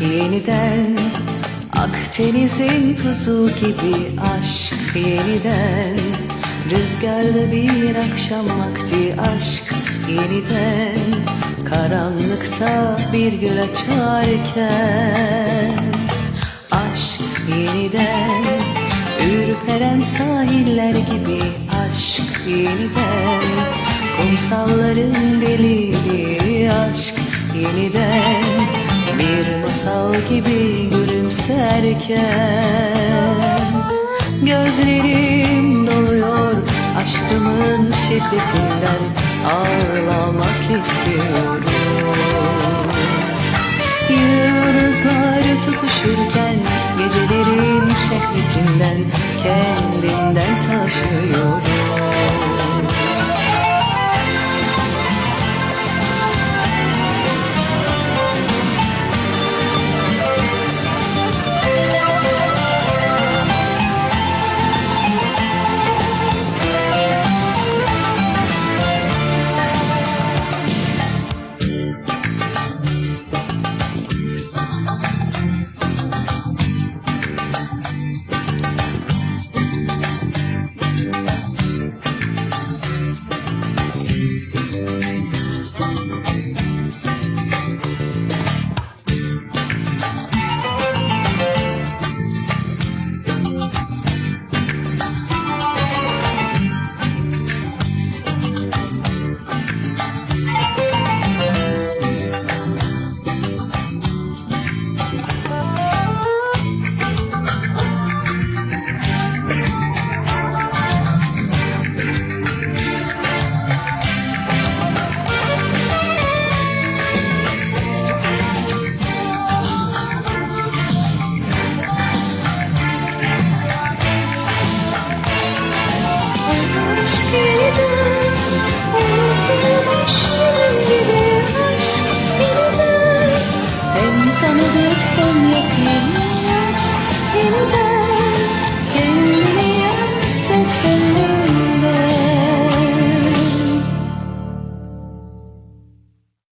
yeniden. Akdeniz'in tuzu gibi aşk yeniden. Rüzgarlı bir akşam vakti aşk yeniden. Karanlıkta bir gül açarken Aşk yeniden. Ürperen sahiller gibi aşk yeniden. Kumsalların delili aşk yeniden masal gibi gülümserken Gözlerim doluyor aşkımın şiddetinden Ağlamak istiyorum. Yıldızlar tutuşurken Gecelerin şehvetinden Kendimden taşıyorum Aşk yeniden Unutulmuş benim gibi aşk